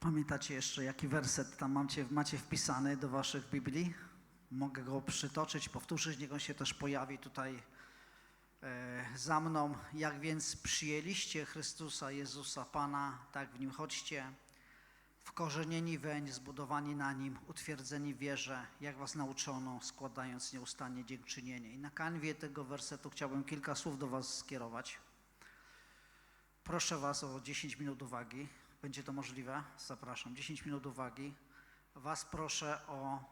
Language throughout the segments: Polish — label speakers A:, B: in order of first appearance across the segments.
A: Pamiętacie jeszcze, jaki werset tam macie, macie wpisany do waszych Biblii? Mogę go przytoczyć, powtórzyć, niech on się też pojawi tutaj e, za mną. Jak więc przyjęliście Chrystusa Jezusa Pana, tak w Nim chodźcie, wkorzenieni weń, zbudowani na Nim, utwierdzeni wierze, jak was nauczono, składając nieustannie dziękczynienie. I na kanwie tego wersetu chciałbym kilka słów do was skierować. Proszę was o 10 minut uwagi. Będzie to możliwe? Zapraszam. 10 minut uwagi. Was proszę o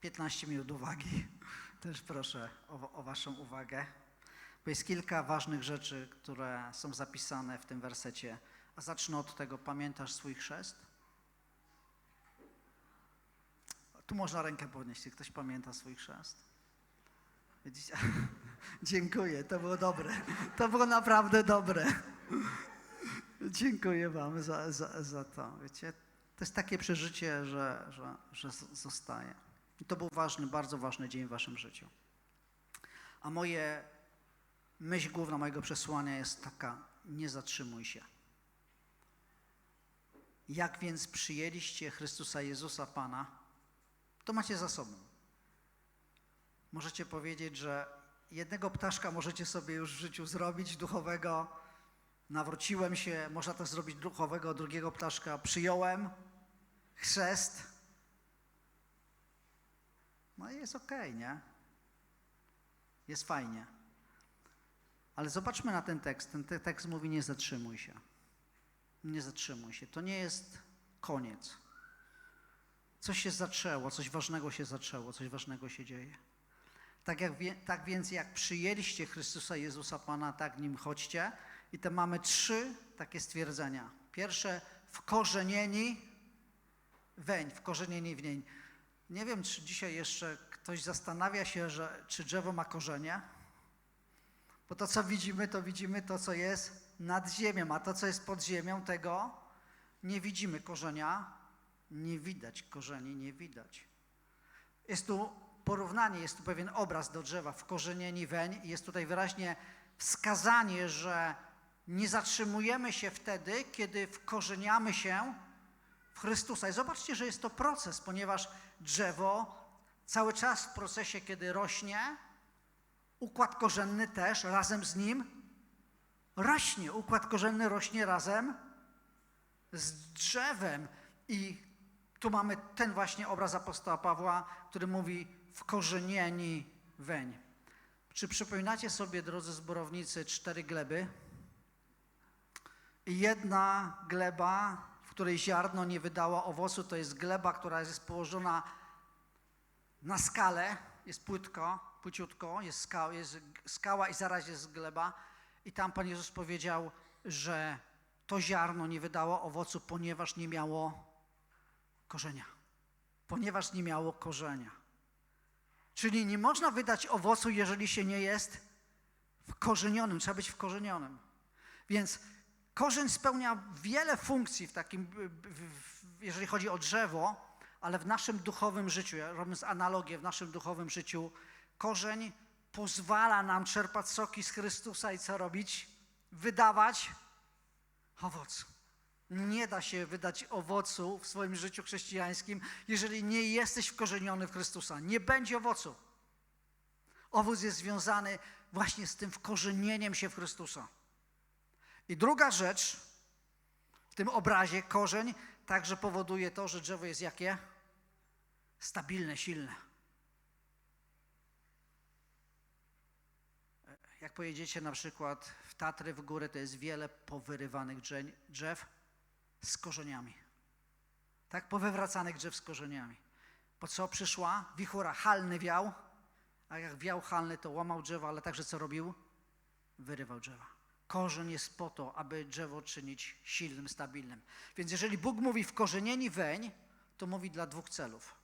A: 15 minut uwagi. Też proszę o, o Waszą uwagę, bo jest kilka ważnych rzeczy, które są zapisane w tym wersecie. A zacznę od tego, pamiętasz swój chrzest? Tu można rękę podnieść, jeśli ktoś pamięta swój chrzest. Widzicie? Dziękuję, to było dobre. To było naprawdę dobre. Dziękuję Wam za, za, za to. Wiecie, to jest takie przeżycie, że, że, że zostaje. I to był ważny, bardzo ważny dzień w Waszym życiu. A moje myśl główna mojego przesłania jest taka: nie zatrzymuj się. Jak więc przyjęliście Chrystusa Jezusa Pana, to macie za sobą. Możecie powiedzieć, że jednego ptaszka możecie sobie już w życiu zrobić duchowego. Nawróciłem się, można to zrobić duchowego, drugiego ptaszka. Przyjąłem chrzest. No i jest okej, nie? Jest fajnie. Ale zobaczmy na ten tekst. Ten te- tekst mówi: nie zatrzymuj się. Nie zatrzymuj się. To nie jest koniec. Coś się zaczęło, coś ważnego się zaczęło, coś ważnego się dzieje. Tak, jak, tak więc, jak przyjęliście Chrystusa Jezusa Pana, tak nim chodźcie. I te mamy trzy takie stwierdzenia. Pierwsze, wkorzenieni weń, wkorzenieni w niej. Nie wiem, czy dzisiaj jeszcze ktoś zastanawia się, że, czy drzewo ma korzenie. Bo to, co widzimy, to widzimy to, co jest nad ziemią, a to, co jest pod ziemią, tego nie widzimy korzenia. Nie widać korzeni, nie widać. Jest tu porównanie, jest tu pewien obraz do drzewa, wkorzenieni weń i jest tutaj wyraźnie wskazanie, że nie zatrzymujemy się wtedy, kiedy wkorzeniamy się w Chrystusa. I zobaczcie, że jest to proces, ponieważ drzewo cały czas w procesie, kiedy rośnie, układ korzenny też razem z nim rośnie. Układ korzenny rośnie razem z drzewem. I tu mamy ten właśnie obraz apostoła Pawła, który mówi wkorzenieni weń. Czy przypominacie sobie, drodzy zborownicy, cztery gleby? Jedna gleba, w której ziarno nie wydało owocu, to jest gleba, która jest położona na skale, jest płytko, płyciutko, jest, ska, jest skała i zaraz jest gleba. I tam Pan Jezus powiedział, że to ziarno nie wydało owocu, ponieważ nie miało korzenia. Ponieważ nie miało korzenia. Czyli nie można wydać owocu, jeżeli się nie jest wkorzenionym. Trzeba być wkorzenionym. Więc korzeń spełnia wiele funkcji w takim, jeżeli chodzi o drzewo, ale w naszym duchowym życiu, ja robiąc analogię w naszym duchowym życiu, korzeń pozwala nam czerpać soki z Chrystusa i co robić? Wydawać owoc. Nie da się wydać owocu w swoim życiu chrześcijańskim, jeżeli nie jesteś wkorzeniony w Chrystusa. Nie będzie owocu. Owoc jest związany właśnie z tym wkorzenieniem się w Chrystusa. I druga rzecz w tym obrazie, korzeń, także powoduje to, że drzewo jest jakie? Stabilne, silne. Jak pojedziecie na przykład w Tatry w górę, to jest wiele powyrywanych drze- drzew z korzeniami. Tak, powywracanych drzew z korzeniami. Po co przyszła? Wichura, halny wiał, a jak wiał halny, to łamał drzewo, ale także co robił? Wyrywał drzewa. Korzeń jest po to, aby drzewo czynić silnym, stabilnym. Więc jeżeli Bóg mówi wkorzenieni weń, to mówi dla dwóch celów.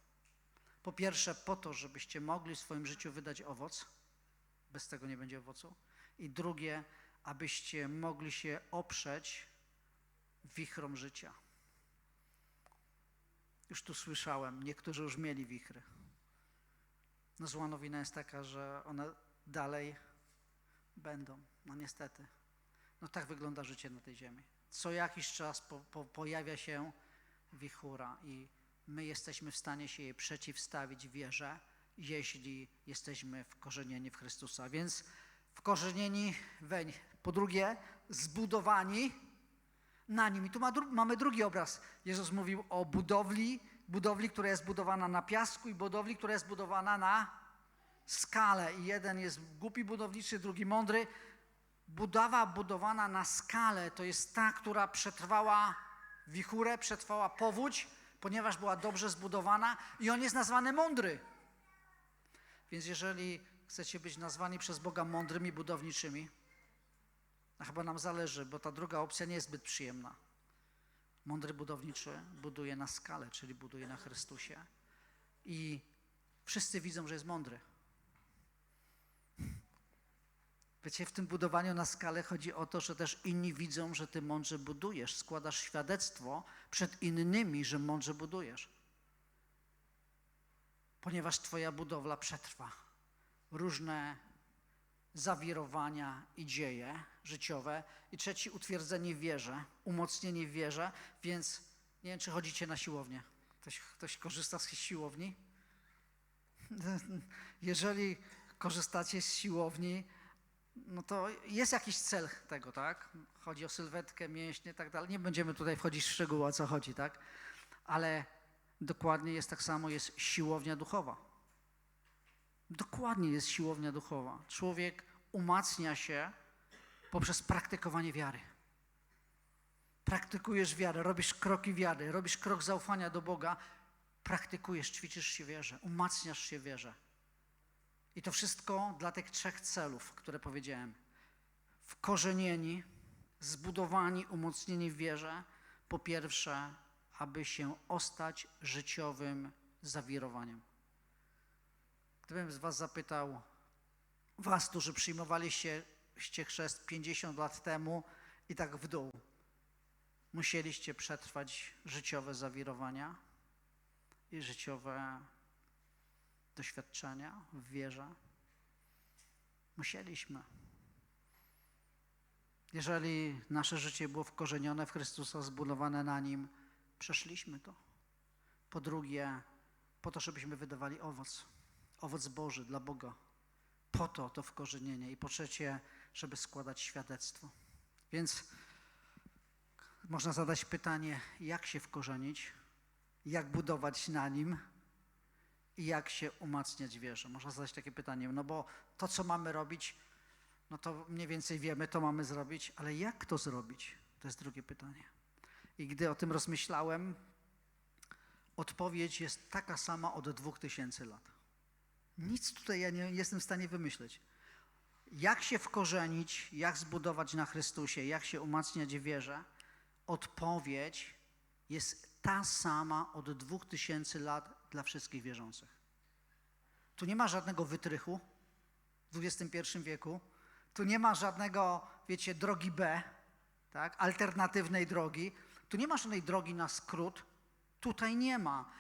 A: Po pierwsze, po to, żebyście mogli w swoim życiu wydać owoc, bez tego nie będzie owocu. I drugie, abyście mogli się oprzeć wichrom życia. Już tu słyszałem, niektórzy już mieli wichry. No zła nowina jest taka, że one dalej będą. No niestety. No tak wygląda życie na tej ziemi. co jakiś czas po, po, pojawia się wichura i my jesteśmy w stanie się jej przeciwstawić wierze, jeśli jesteśmy wkorzenieni w Chrystusa. Więc wkorzenieni weń. Po drugie, zbudowani na nim. I tu ma dru- mamy drugi obraz. Jezus mówił o budowli, budowli, która jest budowana na piasku i budowli, która jest budowana na skale. I jeden jest głupi budowniczy, drugi mądry. Budawa budowana na skale to jest ta, która przetrwała wichurę, przetrwała powódź, ponieważ była dobrze zbudowana i on jest nazwany mądry. Więc jeżeli chcecie być nazwani przez Boga mądrymi budowniczymi, a chyba nam zależy, bo ta druga opcja nie jest zbyt przyjemna. Mądry budowniczy buduje na skale, czyli buduje na Chrystusie. I wszyscy widzą, że jest mądry. Wiecie, w tym budowaniu na skalę chodzi o to, że też inni widzą, że ty mądrze budujesz. Składasz świadectwo przed innymi, że mądrze budujesz. Ponieważ twoja budowla przetrwa. Różne zawirowania i dzieje życiowe. I trzeci, utwierdzenie wierze, umocnienie wierze. Więc nie wiem, czy chodzicie na siłownię. Ktoś, ktoś korzysta z siłowni? Jeżeli korzystacie z siłowni, no to jest jakiś cel tego, tak? Chodzi o sylwetkę, mięśnie i tak dalej. Nie będziemy tutaj wchodzić w szczegóły, o co chodzi, tak? Ale dokładnie jest tak samo, jest siłownia duchowa. Dokładnie jest siłownia duchowa. Człowiek umacnia się poprzez praktykowanie wiary. Praktykujesz wiarę, robisz kroki wiary, robisz krok zaufania do Boga, praktykujesz, ćwiczysz się wierze, umacniasz się wierze. I to wszystko dla tych trzech celów, które powiedziałem. Wkorzenieni, zbudowani, umocnieni w wierze. Po pierwsze, aby się ostać życiowym zawirowaniem. Gdybym z Was zapytał, Was, którzy przyjmowaliście chrzest 50 lat temu i tak w dół, musieliście przetrwać życiowe zawirowania i życiowe doświadczenia w wierze? Musieliśmy. Jeżeli nasze życie było wkorzenione w Chrystusa, zbudowane na Nim, przeszliśmy to. Po drugie, po to, żebyśmy wydawali owoc. Owoc Boży dla Boga. Po to to wkorzenienie. I po trzecie, żeby składać świadectwo. Więc można zadać pytanie, jak się wkorzenić, jak budować na Nim, i jak się umacniać w wierze? Można zadać takie pytanie, no bo to, co mamy robić, no to mniej więcej wiemy, to mamy zrobić, ale jak to zrobić? To jest drugie pytanie. I gdy o tym rozmyślałem, odpowiedź jest taka sama od dwóch tysięcy lat. Nic tutaj ja nie jestem w stanie wymyśleć. Jak się wkorzenić, jak zbudować na Chrystusie, jak się umacniać w wierze? Odpowiedź jest ta sama od dwóch tysięcy lat dla wszystkich wierzących. Tu nie ma żadnego wytrychu w XXI wieku. Tu nie ma żadnego, wiecie, drogi B, tak, alternatywnej drogi. Tu nie ma żadnej drogi na skrót. Tutaj nie ma.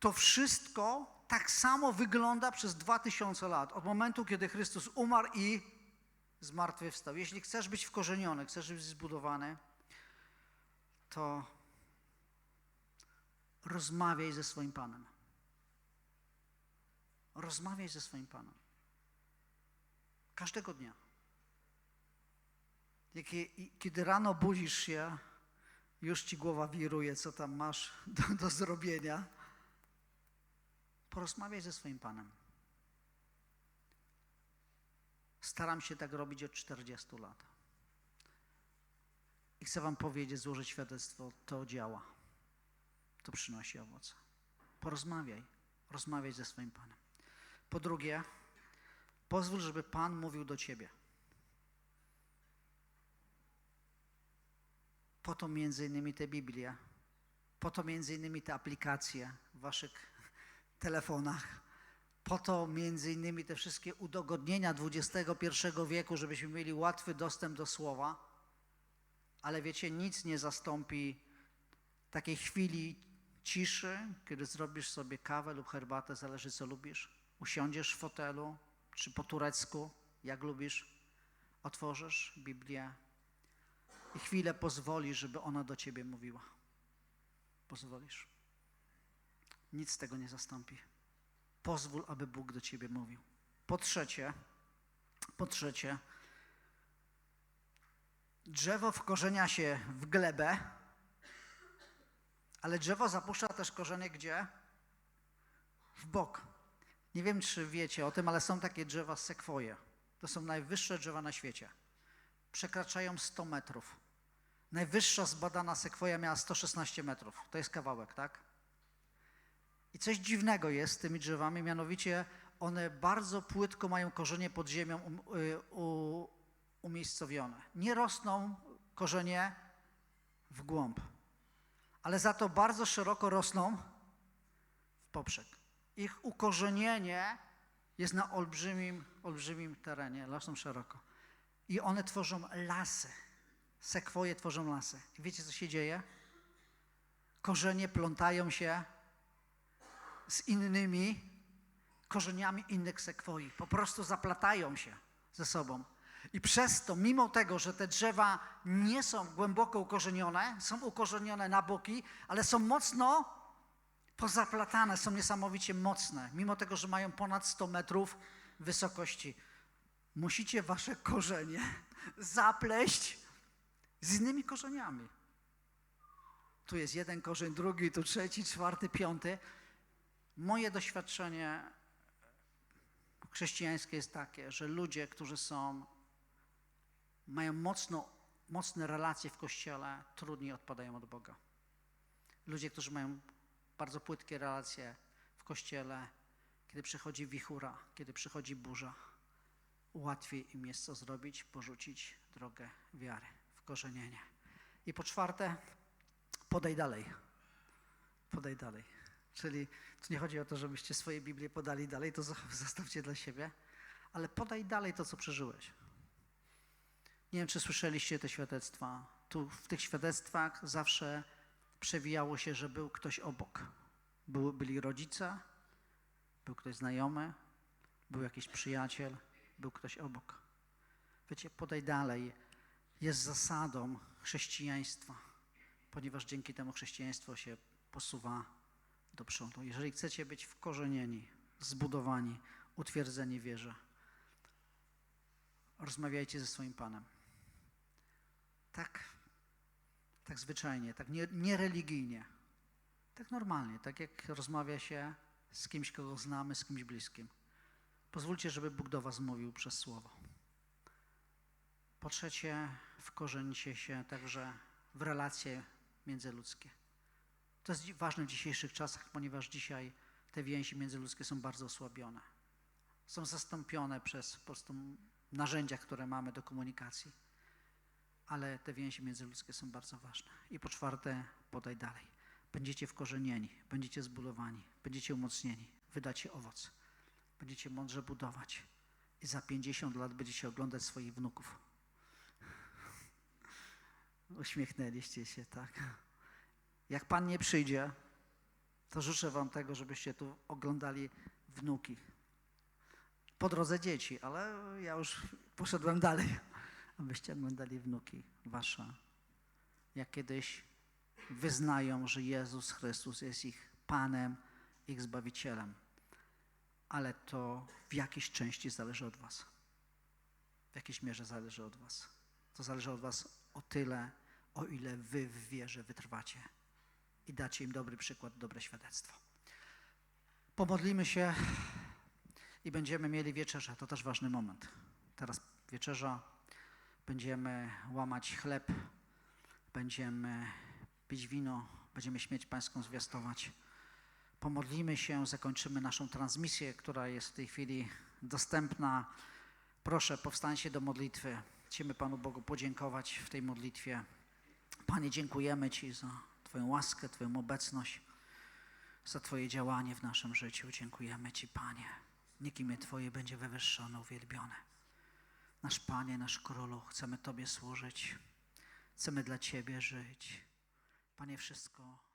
A: To wszystko tak samo wygląda przez dwa tysiące lat, od momentu, kiedy Chrystus umarł i zmartwychwstał. Jeśli chcesz być wkorzeniony, chcesz być zbudowany, to rozmawiaj ze swoim Panem. Rozmawiaj ze swoim Panem. Każdego dnia. Kiedy rano budzisz się, już ci głowa wiruje, co tam masz do, do zrobienia. Porozmawiaj ze swoim Panem. Staram się tak robić od 40 lat. I chcę Wam powiedzieć, złożyć świadectwo, to działa to przynosi owoce. Porozmawiaj, rozmawiaj ze swoim Panem. Po drugie, pozwól, żeby Pan mówił do ciebie. Po to między innymi te Biblie, po to między innymi te aplikacje w waszych telefonach, po to między innymi te wszystkie udogodnienia XXI wieku, żebyśmy mieli łatwy dostęp do słowa. Ale wiecie, nic nie zastąpi takiej chwili ciszy, kiedy zrobisz sobie kawę lub herbatę, zależy co lubisz, usiądziesz w fotelu, czy po turecku, jak lubisz, otworzysz Biblię i chwilę pozwolisz, żeby ona do ciebie mówiła. Pozwolisz. Nic tego nie zastąpi. Pozwól, aby Bóg do ciebie mówił. Po trzecie, po trzecie, drzewo wkorzenia się w glebę, ale drzewo zapuszcza też korzenie gdzie? W bok. Nie wiem, czy wiecie o tym, ale są takie drzewa sekwoje. To są najwyższe drzewa na świecie. Przekraczają 100 metrów. Najwyższa zbadana sekwoja miała 116 metrów. To jest kawałek, tak? I coś dziwnego jest z tymi drzewami, mianowicie one bardzo płytko mają korzenie pod ziemią um, y, umiejscowione. Nie rosną korzenie w głąb, ale za to bardzo szeroko rosną w poprzek. Ich ukorzenienie jest na olbrzymim, olbrzymim terenie, rosną szeroko. I one tworzą lasy. Sekwoje tworzą lasy. I wiecie, co się dzieje? Korzenie plątają się z innymi korzeniami innych sekwoi. Po prostu zaplatają się ze sobą. I przez to, mimo tego, że te drzewa nie są głęboko ukorzenione, są ukorzenione na boki, ale są mocno pozaplatane, są niesamowicie mocne, mimo tego, że mają ponad 100 metrów wysokości. Musicie wasze korzenie zapleść z innymi korzeniami. Tu jest jeden korzeń, drugi, tu trzeci, czwarty, piąty. Moje doświadczenie chrześcijańskie jest takie, że ludzie, którzy są, mają mocno, mocne relacje w kościele, trudniej odpadają od Boga. Ludzie, którzy mają bardzo płytkie relacje w kościele, kiedy przychodzi wichura, kiedy przychodzi burza, łatwiej im jest co zrobić, porzucić drogę wiary, wkorzenienie. I po czwarte, podaj dalej. Podaj dalej. Czyli tu nie chodzi o to, żebyście swoje Biblię podali dalej, to zostawcie dla siebie, ale podaj dalej to, co przeżyłeś. Nie wiem, czy słyszeliście te świadectwa. Tu w tych świadectwach zawsze przewijało się, że był ktoś obok. Był, byli rodzice, był ktoś znajomy, był jakiś przyjaciel, był ktoś obok. Wiecie, podaj dalej. Jest zasadą chrześcijaństwa, ponieważ dzięki temu chrześcijaństwo się posuwa do przodu. Jeżeli chcecie być wkorzenieni, zbudowani, utwierdzeni wierze, rozmawiajcie ze swoim Panem. Tak, tak zwyczajnie, tak niereligijnie, nie tak normalnie, tak jak rozmawia się z kimś, kogo znamy, z kimś bliskim. Pozwólcie, żeby Bóg do Was mówił przez słowo. Po trzecie, wkorzeńcie się także w relacje międzyludzkie. To jest ważne w dzisiejszych czasach, ponieważ dzisiaj te więzi międzyludzkie są bardzo osłabione. Są zastąpione przez po prostu narzędzia, które mamy do komunikacji. Ale te więzi międzyludzkie są bardzo ważne. I po czwarte, podaj dalej. Będziecie wkorzenieni, będziecie zbudowani, będziecie umocnieni, wydacie owoc. Będziecie mądrze budować. I za 50 lat będziecie oglądać swoich wnuków. Uśmiechnęliście się, tak? Jak Pan nie przyjdzie, to życzę Wam tego, żebyście tu oglądali wnuki. Po drodze dzieci, ale ja już poszedłem dalej, abyście oglądali wnuki Wasze. Jak kiedyś wyznają, że Jezus Chrystus jest ich Panem, ich Zbawicielem. Ale to w jakiejś części zależy od Was. W jakiejś mierze zależy od Was. To zależy od Was o tyle, o ile Wy w wierze wytrwacie i dacie im dobry przykład, dobre świadectwo. Pomodlimy się i będziemy mieli wieczerzę. To też ważny moment. Teraz wieczerza. Będziemy łamać chleb, będziemy pić wino, będziemy śmieć Pańską zwiastować. Pomodlimy się, zakończymy naszą transmisję, która jest w tej chwili dostępna. Proszę, powstańcie do modlitwy. Chcemy Panu Bogu podziękować w tej modlitwie. Panie, dziękujemy Ci za Twoją łaskę, Twoją obecność, za Twoje działanie w naszym życiu. Dziękujemy Ci, Panie. Niech imię Twoje będzie wywyższone, uwielbione. Nasz Panie, nasz Królu, chcemy Tobie służyć. Chcemy dla Ciebie żyć. Panie, wszystko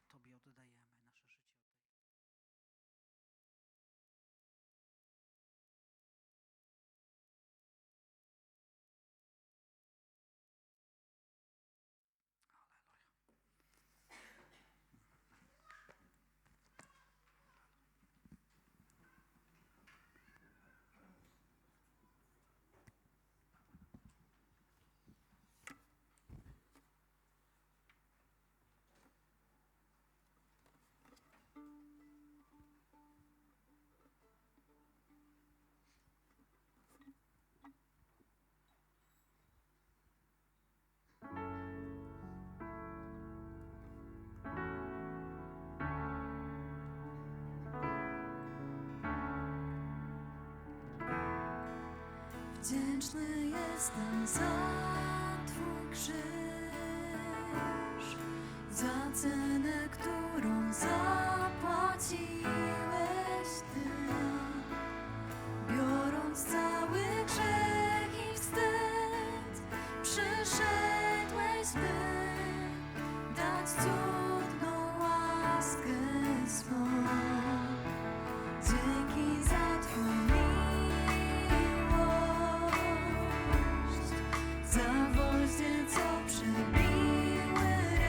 B: Wdzięczny jestem za Twój krzyż, za cenę, którą zapłaciłeś.